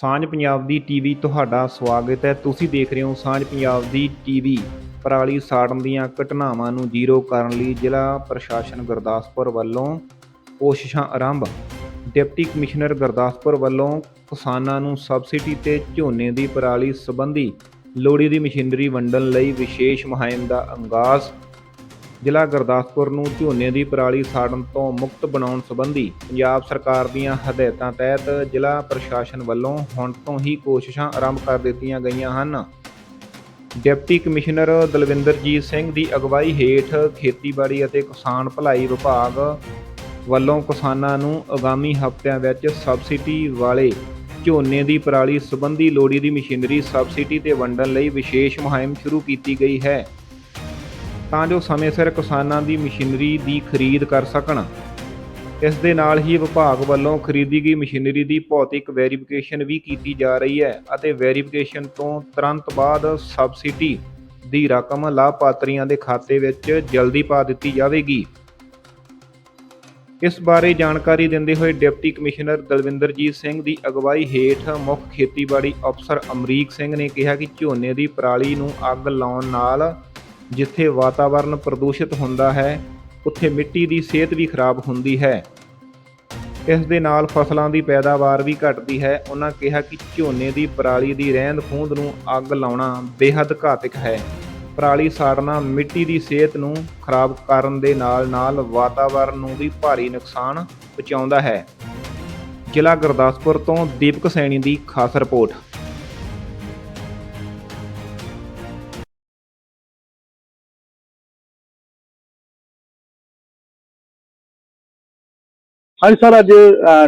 ਸਾਂਝ ਪੰਜਾਬ ਦੀ ਟੀਵੀ ਤੁਹਾਡਾ ਸਵਾਗਤ ਹੈ। ਤੁਸੀਂ ਦੇਖ ਰਹੇ ਹੋ ਸਾਂਝ ਪੰਜਾਬ ਦੀ ਟੀਵੀ ਪਰਾਲੀ ਸਾੜਨ ਦੀਆਂ ਘਟਨਾਵਾਂ ਨੂੰ ਜ਼ੀਰੋ ਕਰਨ ਲਈ ਜ਼ਿਲ੍ਹਾ ਪ੍ਰਸ਼ਾਸਨ ਗੁਰਦਾਸਪੁਰ ਵੱਲੋਂ ਕੋਸ਼ਿਸ਼ਾਂ ਆਰੰਭ। ਡਿਪਟੀ ਕਮਿਸ਼ਨਰ ਗੁਰਦਾਸਪੁਰ ਵੱਲੋਂ ਕਿਸਾਨਾਂ ਨੂੰ ਸਬਸਿਡੀ ਤੇ ਝੋਨੇ ਦੀ ਪਰਾਲੀ ਸੰਬੰਧੀ ਲੋੜੀ ਦੀ ਮਸ਼ੀਨਰੀ ਵੰਡਣ ਲਈ ਵਿਸ਼ੇਸ਼ ਮੁਹਿੰਮ ਦਾ ਆਗਾਜ਼ ਜ਼ਿਲ੍ਹਾ ਗੁਰਦਾਸਪੁਰ ਨੂੰ ਝੋਨੇ ਦੀ ਪਰਾਲੀ ਸਾੜਨ ਤੋਂ ਮੁਕਤ ਬਣਾਉਣ ਸੰਬੰਧੀ ਪੰਜਾਬ ਸਰਕਾਰ ਦੀਆਂ ਹਦਾਇਤਾਂ ਤਹਿਤ ਜ਼ਿਲ੍ਹਾ ਪ੍ਰਸ਼ਾਸਨ ਵੱਲੋਂ ਹੁਣ ਤੋਂ ਹੀ ਕੋਸ਼ਿਸ਼ਾਂ ਆਰੰਭ ਕਰ ਦਿੱਤੀਆਂ ਗਈਆਂ ਹਨ। ਡਿਪਟੀ ਕਮਿਸ਼ਨਰ ਦਲਵਿੰਦਰਜੀਤ ਸਿੰਘ ਦੀ ਅਗਵਾਈ ਹੇਠ ਖੇਤੀਬਾੜੀ ਅਤੇ ਕਿਸਾਨ ਭਲਾਈ ਵਿਭਾਗ ਵੱਲੋਂ ਕਿਸਾਨਾਂ ਨੂੰ ਆਗਾਮੀ ਹਫ਼ਤਿਆਂ ਵਿੱਚ ਸਬਸਿਡੀ ਵਾਲੇ ਝੋਨੇ ਦੀ ਪਰਾਲੀ ਸੰਬੰਧੀ ਲੋੜੀ ਦੀ ਮਸ਼ੀਨਰੀ ਸਬਸਿਡੀ ਤੇ ਵੰਡਣ ਲਈ ਵਿਸ਼ੇਸ਼ ਮੁਹਿੰਮ ਸ਼ੁਰੂ ਕੀਤੀ ਗਈ ਹੈ। ਤਾਂ ਜੋ ਸਮੇਂ ਸਿਰ ਕਿਸਾਨਾਂ ਦੀ ਮਸ਼ੀਨਰੀ ਦੀ ਖਰੀਦ ਕਰ ਸਕਣ। ਇਸ ਦੇ ਨਾਲ ਹੀ ਵਿਭਾਗ ਵੱਲੋਂ ਖਰੀਦੀ ਗਈ ਮਸ਼ੀਨਰੀ ਦੀ ਭੌਤਿਕ ਵੈਰੀਫਿਕੇਸ਼ਨ ਵੀ ਕੀਤੀ ਜਾ ਰਹੀ ਹੈ ਅਤੇ ਵੈਰੀਫਿਕੇਸ਼ਨ ਤੋਂ ਤੁਰੰਤ ਬਾਅਦ ਸਬਸਿਡੀ ਦੀ ਰਕਮ ਲਾਭਪਾਤਰੀਆਂ ਦੇ ਖਾਤੇ ਵਿੱਚ ਜਲਦੀ ਪਾ ਦਿੱਤੀ ਜਾਵੇਗੀ। ਇਸ ਬਾਰੇ ਜਾਣਕਾਰੀ ਦਿੰਦੇ ਹੋਏ ਡਿਪਟੀ ਕਮਿਸ਼ਨਰ ਦਲਵਿੰਦਰਜੀਤ ਸਿੰਘ ਦੀ ਅਗਵਾਈ ਹੇਠ ਮੁੱਖ ਖੇਤੀਬਾੜੀ ਅਫਸਰ ਅਮਰੀਕ ਸਿੰਘ ਨੇ ਕਿਹਾ ਕਿ ਝੋਨੇ ਦੀ ਪਰਾਲੀ ਨੂੰ ਅੱਗ ਲਾਉਣ ਨਾਲ ਜਿੱਥੇ ਵਾਤਾਵਰਣ ਪ੍ਰਦੂਸ਼ਿਤ ਹੁੰਦਾ ਹੈ, ਉੱਥੇ ਮਿੱਟੀ ਦੀ ਸਿਹਤ ਵੀ ਖਰਾਬ ਹੁੰਦੀ ਹੈ। ਇਸ ਦੇ ਨਾਲ ਫਸਲਾਂ ਦੀ ਪੈਦਾਵਾਰ ਵੀ ਘਟਦੀ ਹੈ। ਉਹਨਾਂ ਕਿਹਾ ਕਿ ਝੋਨੇ ਦੀ ਪਰਾਲੀ ਦੀ ਰਹਿੰਦ ਖੂੰਹਦ ਨੂੰ ਅੱਗ ਲਾਉਣਾ ਬੇਹੱਦ ਘਾਤਕ ਹੈ। ਪਰਾਲੀ ਸਾੜਨਾ ਮਿੱਟੀ ਦੀ ਸਿਹਤ ਨੂੰ ਖਰਾਬ ਕਰਨ ਦੇ ਨਾਲ-ਨਾਲ ਵਾਤਾਵਰਣ ਨੂੰ ਵੀ ਭਾਰੀ ਨੁਕਸਾਨ ਪਹੁੰਚਾਉਂਦਾ ਹੈ। ਜ਼ਿਲ੍ਹਾ ਗੁਰਦਾਸਪੁਰ ਤੋਂ ਦੀਪਕ ਸੈਣੀ ਦੀ ਖਾਸ ਰਿਪੋਰਟ। ਹਾਂਜੀ ਸਰ ਅੱਜ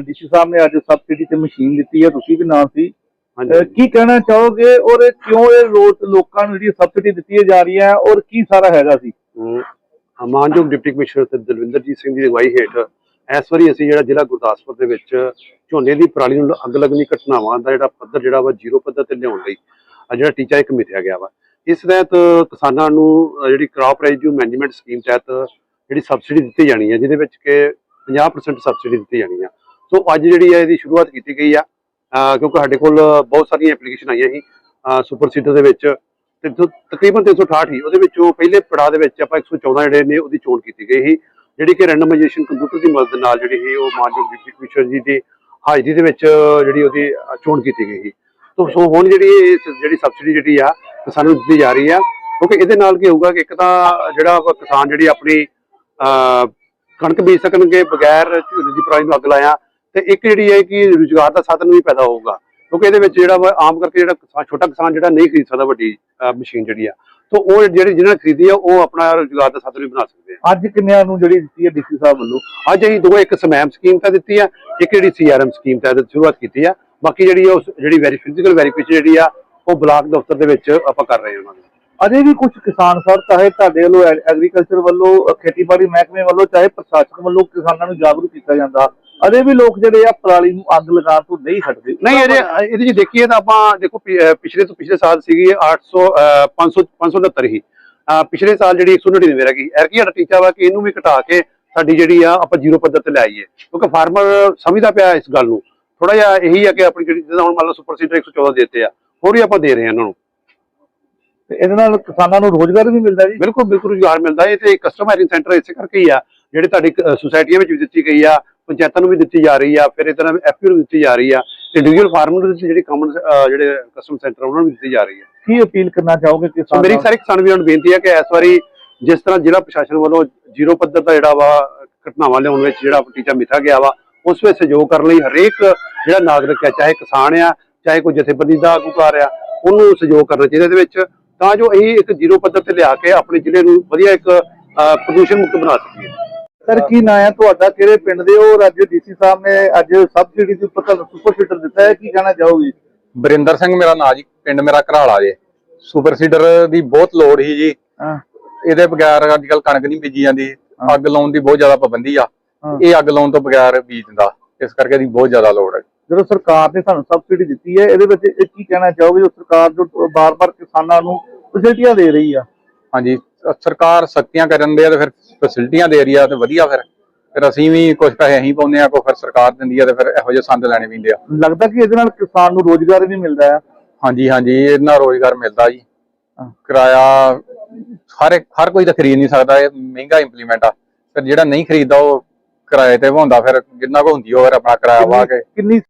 ਡੀਸੀ ਸਾਹਿਬ ਨੇ ਅੱਜ ਸਬਸਿਡੀ ਤੇ ਮਸ਼ੀਨ ਦਿੱਤੀ ਹੈ ਤੁਸੀਂ ਵੀ ਨਾਲ ਸੀ। ਕੀ ਕਹਿਣਾ ਚਾਹੋਗੇ ਔਰ ਕਿਉਂ ਇਹ ਰੋਜ਼ ਲੋਕਾਂ ਨੂੰ ਜਿਹੜੀ ਸਬਸਿਡੀ ਦਿੱਤੀ ਜਾ ਰਹੀ ਹੈ ਔਰ ਕੀ ਸਾਰਾ ਹੈਗਾ ਸੀ? ਮਾਨਯੋਗ ਡਿਪਟੀ ਕਮਿਸ਼ਨਰ ਤੇ ਦਲਵਿੰਦਰਜੀਤ ਸਿੰਘ ਦੀ ਅਗਵਾਈ ਹੇਠ ਇਸ ਵਾਰੀ ਅਸੀਂ ਜਿਹੜਾ ਜ਼ਿਲ੍ਹਾ ਗੁਰਦਾਸਪੁਰ ਦੇ ਵਿੱਚ ਝੋਨੇ ਦੀ ਪਰਾਲੀ ਨੂੰ ਅੱਗ ਲੱਗਣ ਘਟਨਾਵਾਂ ਦਾ ਜਿਹੜਾ ਪੱਧਰ ਜਿਹੜਾ ਵਾ ਜ਼ੀਰੋ ਪੱਧਰ ਤੇ ਲਿਆਉਣ ਲਈ ਜਿਹੜਾ ਟੀਚਾ ਇੱਕ ਮਿਥਿਆ ਗਿਆ ਵਾ। ਇਸ ਤਹਿਤ ਕਿਸਾਨਾਂ ਨੂੰ ਜਿਹੜੀ ਕ੍ਰਾਪ ਰੈਜ਼ਿਡਿਊ ਮੈਨੇਜਮੈਂਟ ਸਕੀਮ ਤਹਿਤ ਜਿਹੜੀ ਸਬਸਿਡੀ ਦਿੱਤੀ ਜਾਣੀ ਹੈ ਜਿਹਦੇ ਵਿੱਚ ਕਿ 50% ਸਬਸਿਡੀ ਦਿੱਤੀ ਜਾਣੀ ਆ। ਸੋ ਅੱਜ ਜਿਹੜੀ ਹੈ ਇਹਦੀ ਸ਼ੁਰੂਆਤ ਕੀਤੀ ਗਈ ਆ ਕਿਉਂਕਿ ਸਾਡੇ ਕੋਲ ਬਹੁਤ ਸਾਰੀਆਂ ਐਪਲੀਕੇਸ਼ਨ ਆਈਆਂ ਸੀ ਸੁਪਰ ਸੀਡਰ ਦੇ ਵਿੱਚ, ਤੇ ਤੋ- ਤਕਰੀਬਨ 368 ਹੀ ਉਹਦੇ ਵਿੱਚੋਂ ਪਹਿਲੇ ਪੜਾਅ ਦੇ ਵਿੱਚ ਆਪਾਂ 114 ਜਿਹੜੇ ਨੇ ਉਹਦੀ ਚੋਣ ਕੀਤੀ ਗਈ ਸੀ, ਜਿਹੜੀ ਕਿ ਰੈਂਡਮਾਈਜੇਸ਼ਨ ਕੰਪਿਊਟਰ ਦੀ ਮਦਦ ਨਾਲ ਜਿਹੜੀ ਸੀ ਉਹ ਮਾਨਯੋਗ ਡਿਪਟੀ ਕਮਿਸ਼ਨਰ ਜੀ ਦੀ ਹਾਜ਼ਰੀ ਦੇ ਵਿੱਚ ਜਿਹੜੀ ਉਹਦੀ ਚੋਣ ਕੀਤੀ ਗਈ ਸੀ। ਤੋ ਸੋ ਹੁਣ ਜਿਹੜੀ ਜਿਹੜੀ ਸਬਸਿਡੀ ਜਿਹੜੀ ਆ, ਕਿਸਾਨਾਂ ਨੂੰ ਦਿੱਤੀ ਜਾ ਰਹੀ ਆ, ਕਿਉਂਕਿ ਇਹਦੇ ਨਾਲ ਕੀ ਹੋਊਗਾ ਕਿ ਇੱਕ ਤਾਂ ਜਿਹੜਾ ਕਿਸਾਨ ਜਿਹੜੀ ਆਪਣੀ ਕਣਕ ਬੀਜ ਸਕਣਗੇ ਬਗੈਰ ਦੀ ਪਰਾਲੀ ਨੂੰ ਅੱਗ ਲਾਇਆ ਤੇ ਇੱਕ ਜਿਹੜੀ ਹੈ ਕਿ ਰੁਜ਼ਗਾਰ ਦਾ ਸਾਧਨ ਵੀ ਪੈਦਾ ਹੋਊਗਾ। ਕਿਉਂਕਿ ਇਹਦੇ ਵਿੱਚ ਜਿਹੜਾ ਆਮ ਕਰਕੇ ਜਿਹੜਾ ਛੋਟਾ ਕਿਸਾਨ ਜਿਹੜਾ ਨਹੀਂ ਖਰੀਦ ਸਕਦਾ ਵੱਡੀ ਮਸ਼ੀਨ ਜਿਹੜੀ ਆ ਤੋਂ ਉਹ ਜਿਹੜੀ ਜਿਹਨਾਂ ਨੇ ਖਰੀਦੀ ਆ ਉਹ ਆਪਣਾ ਰੁਜ਼ਗਾਰ ਦਾ ਸਾਧਨ ਵੀ ਬਣਾ ਸਕਦੇ ਆ। ਅੱਜ ਕਿੰਨਿਆਂ ਨੂੰ ਜਿਹੜੀ ਦਿੱਤੀ ਹੈ ਡੀਸੀ ਸਾਹਿਬ ਵੱਲੋਂ? ਅੱਜ ਅਸੀਂ ਦੋ ਇੱਕ ਸਮੈਮ ਸਕੀਮ ਤਾਂ ਦਿੱਤੀ ਆ ਇੱਕ ਜਿਹੜੀ ਸੀਆਰਐਮ ਸਕੀਮ ਤਹਿਤ ਸ਼ੁਰੂਆਤ ਕੀਤੀ ਆ ਬਾਕੀ ਜਿਹੜੀ ਉਹ ਜਿਹੜੀ ਵੈਰੀ ਫਿਜ਼ੀਕਲ ਵੈਰੀਫਿਕੇਸ਼ਨ ਜਿਹੜੀ ਆ ਉਹ ਬਲਾਕ ਦਫ਼ਤਰ ਦੇ ਵਿੱਚ ਆਪਾਂ ਕਰ ਰਹੇ ਹਾਂ ਉਹਨਾਂ ਦੀ। ਅਜੇ ਵੀ ਕੁਝ ਕਿਸਾਨ ਸਰ ਚਾਹੇ ਤੁਹਾਡੇ ਵੱਲੋਂ ਐਗਰੀਕਲਚਰ ਵੱਲੋਂ ਖੇਤੀਬਾੜੀ ਮਹਿਕਮੇ ਵੱਲੋਂ ਚਾਹੇ ਪ੍ਰਸ਼ਾਸਨ ਵੱਲੋਂ ਕਿਸਾਨਾਂ ਨੂੰ ਜਾਗਰੂਕ ਕੀਤਾ ਜਾਂਦਾ ਅਜੇ ਵੀ ਲੋਕ ਜਿਹੜੇ ਆ ਪਰਾਲੀ ਨੂੰ ਅੱਗ ਲਗਾਉਣ ਤੋਂ ਨਹੀਂ ਹਟਦੇ। ਨਹੀਂ ਇਹਦੇ ਇਹਦੇ ਚ ਦੇਖੀਏ ਤਾਂ ਆਪਾਂ ਦੇਖੋ ਪਿਛਲੇ ਤੋਂ ਪਿਛਲੇ ਸਾਲ ਸੀਗੀ 800 ਅਹ 500 569 ਹੀ ਪਿਛਲੇ ਸਾਲ ਜਿਹੜੀ 199 ਰਹਿ ਗਈ। ਐਰਕੀ ਸਾਡਾ ਟੀਚਾ ਵਾ ਕਿ ਇਹਨੂੰ ਵੀ ਘਟਾ ਕੇ ਸਾਡੀ ਜਿਹੜੀ ਆ ਆਪਾਂ ਜ਼ੀਰੋ ਪੱਧਰ ਤੇ ਲੈ ਆਈਏ। ਕਿਉਂਕਿ ਫਾਰਮਰ ਸਮਝਦਾ ਪਿਆ ਇਸ ਗੱਲ ਨੂੰ। ਥੋੜਾ ਜਿਹਾ ਇਹੀ ਆ ਕਿ ਆਪਣੀ ਜਿਹੜੀ ਜਿੱਦਾਂ ਹੁਣ ਮੰਨ ਲਓ ਸੁਪਰ ਸੀਡਰ 114 ਦੇ ਦਿੱਤੇ ਆ। ਹੋਰ ਵੀ ਆਪਾਂ ਦੇ ਰਹੇ ਹਾਂ ਇਹਨਾਂ ਨੂੰ। ਤੇ ਇਹਦੇ ਨਾਲ ਕਿਸਾਨਾਂ ਨੂੰ ਰੋਜ਼ਗਾਰ ਵੀ ਮਿਲਦਾ ਜੀ। ਬਿਲਕੁਲ ਬਿਲਕੁਲ ਰੁਜ਼ਗਾਰ ਮਿਲਦਾ ਹੈ ਤੇ ਕਸਟਮਾਈਜ਼ਿੰਗ ਸੈਂਟਰ ਇਸੇ ਕਰਕੇ ਹੀ ਆ ਜਿਹੜੇ ਤੁਹਾਡੀ ਸੁਸਾਇਟੀਆਂ ਵਿੱਚ ਵੀ ਦਿੱਤੀ ਗਈ ਆ ਪੰਚਾਇਤਾਂ ਨੂੰ ਵੀ ਦਿੱਤੀ ਜਾ ਰਹੀ ਆ ਫਿਰ ਇਹ ਤਰ੍ਹਾਂ ਐਫਪੀ ਨੂੰ ਦਿੱਤੀ ਜਾ ਰਹੀ ਆ ਇੰਡੀਵਿਜੂਅਲ ਫਾਰਮਰ ਨੂੰ ਜਿਹੜੀ ਕਾਮਨ ਜਿਹੜੇ ਕਸਟਮ ਸੈਂਟਰ ਉਹਨਾਂ ਨੂੰ ਦਿੱਤੀ ਜਾ ਰਹੀ ਹੈ ਕੀ ਅਪੀਲ ਕਰਨਾ ਚਾਹੋਗੇ ਕਿਸਾਨਾਂ ਮੇਰੀ ਸਾਰੇ ਕਿਸਾਨ ਵੀਰਾਂ ਨੂੰ ਬੇਨਤੀ ਹੈ ਕਿ ਇਸ ਵਾਰੀ ਜਿਸ ਤਰ੍ਹਾਂ ਜ਼ਿਲ੍ਹਾ ਪ੍ਰਸ਼ਾਸਨ ਵੱਲੋਂ ਜ਼ੀਰੋ ਪੱਧਰ ਦਾ ਜਿਹੜਾ ਵਾ ਘਟਨਾਵਾਂ ਲਿਆਉਣ ਵਿੱਚ ਜਿਹੜਾ ਟੀਚਾ ਮਿਥਾ ਗਿਆ ਵਾ ਉਸ ਵਿੱਚ ਸਹਿਯੋਗ ਕਰਨ ਲਈ ਹਰੇਕ ਜਿਹੜਾ ਨਾਗਰਿਕ ਹੈ ਚਾਹੇ ਕਿਸਾਨ ਆ ਚਾਹੇ ਕੋਈ ਜਥੇਬੰਦੀ ਦਾ ਆਗੂਕਾਰ ਆ ਉਹਨੂੰ ਸਹਿਯੋਗ ਕਰਨਾ ਚਾਹੀਦਾ। ਇਹਦੇ ਵਿੱਚ ਤਾਂ ਜੋ ਇਹ ਇੱਕ ਜ਼ੀਰੋ ਪੱਧਰ ਤੇ ਲਿਆ ਕੇ ਆਪਣੇ ਜ਼ਿਲ੍ਹੇ ਨੂੰ ਵਧੀਆ ਇੱਕ ਪ੍ਰਦੂਸ਼ਣ ਮੁਕਤ ਬਣਾ ਸਕੀਏ। ਸਰ ਕੀ ਨਾਂ ਹੈ ਤੁਹਾਡਾ? ਕਿਹੜੇ ਪਿੰਡ ਦੇ ਹੋ? ਔਰ ਅੱਜ ਡੀਸੀ ਸਾਹਿਬ ਨੇ ਅੱਜ ਸਬਸਿਡੀ ਦੇ ਉੱਪਰ ਤੁਹਾਨੂੰ ਸੁਪਰ ਸੀਡਰ ਦਿੱਤਾ ਹੈ। ਕੀ ਕਹਿਣਾ ਚਾਹੋਗੇ? ਬਰਿੰਦਰ ਸਿੰਘ ਮੇਰਾ ਨਾਂ ਜੀ ਪਿੰਡ ਮੇਰਾ ਘਰਾਲਾ ਜੇ। ਸੁਪਰ ਸੀਡਰ ਦੀ ਬਹੁਤ ਲੋੜ ਸੀ ਜੀ। ਹਾਂ। ਇਹਦੇ ਬਗੈਰ ਅੱਜ ਕੱਲ ਕਣਕ ਨਹੀਂ ਬੀਜੀ ਜਾਂਦੀ। ਅੱਗ ਲਾਉਣ ਦੀ ਬਹੁਤ ਜ਼ਿਆਦਾ ਪਾਬੰਦੀ ਆ। ਹਾਂ। ਇਹ ਅੱਗ ਲਾਉਣ ਤੋਂ ਬਗੈਰ ਬੀਜ ਦਿੰਦਾ ਇਸ ਕਰਕੇ ਇਹਦੀ ਬਹੁਤ ਜ਼ਿਆਦਾ ਲੋੜ ਹੈ। ਜਦੋਂ ਸਰਕਾਰ ਨੇ ਸਾਨੂੰ ਸਬਸਿਡੀ ਦਿੱਤੀ ਹੈ ਇਹਦੇ ਵਿੱਚ ਇਹ ਕੀ ਕਹਿਣਾ ਚਾਹੋਗੇ ਜੋ ਸਰਕਾਰ ਜੋ ਬਾਰ-ਬਾਰ ਕਿਸਾਨਾਂ ਨੂੰ ਫੈਸਿਲਿਟੀਆਂ ਦੇ ਰਹੀ ਆ? ਹਾਂਜੀ ਸਰਕਾਰ ਸਖਤੀਆਂ ਕਰਨ ਦੇ ਆ ਤੇ ਫਿਰ ਫੈਸਿਲਿਟੀਆਂ ਦੇ ਰਹੀ ਆ ਤੇ ਵਧੀਆ ਫਿਰ। ਫਿਰ ਅਸੀਂ ਵੀ ਕੁਝ ਪੈਸੇ ਅਸੀਂ ਪਾਉਂਦੇ ਆ ਕੋਈ ਫਿਰ ਸਰਕਾਰ ਦਿੰਦੀ ਆ ਤੇ ਫਿਰ ਇਹੋ ਜਿਹੇ ਸੰਦ ਲੈਣੇ ਪੈਂਦੇ ਆ। ਲੱਗਦਾ ਕਿ ਇਹਦੇ ਨਾਲ ਕਿਸਾਨ ਨੂੰ ਰੋਜ਼ਗਾਰ ਵੀ ਮਿਲਦਾ ਹੈ ਹਾਂਜੀ ਹਾਂਜੀ ਇਹਨਾਂ ਰੋਜ਼ਗਾਰ ਮਿਲਦਾ ਜੀ। ਕਿਰਾਇਆ ਹਰ ਹਰ ਕੋਈ ਤਾਂ ਖਰੀਦ ਨਹੀਂ ਸਕਦਾ ਇਹ ਮਹਿੰਗਾ ਇੰਪਲੀਮੈਂਟ ਆ। ਫਿਰ ਜਿਹੜਾ ਨਹੀਂ ਖਰੀਦਦਾ ਉਹ ਕਿਰਾਏ ਤੇ ਵਾਉਂਦਾ ਫਿਰ ਜਿੰਨਾ ਕੋ ਹੁੰਦੀ ਫਿਰ ਆਪਣਾ ਕਿਰਾਇਆ ਵਾ ਕੇ। ਕਿੰਨੀ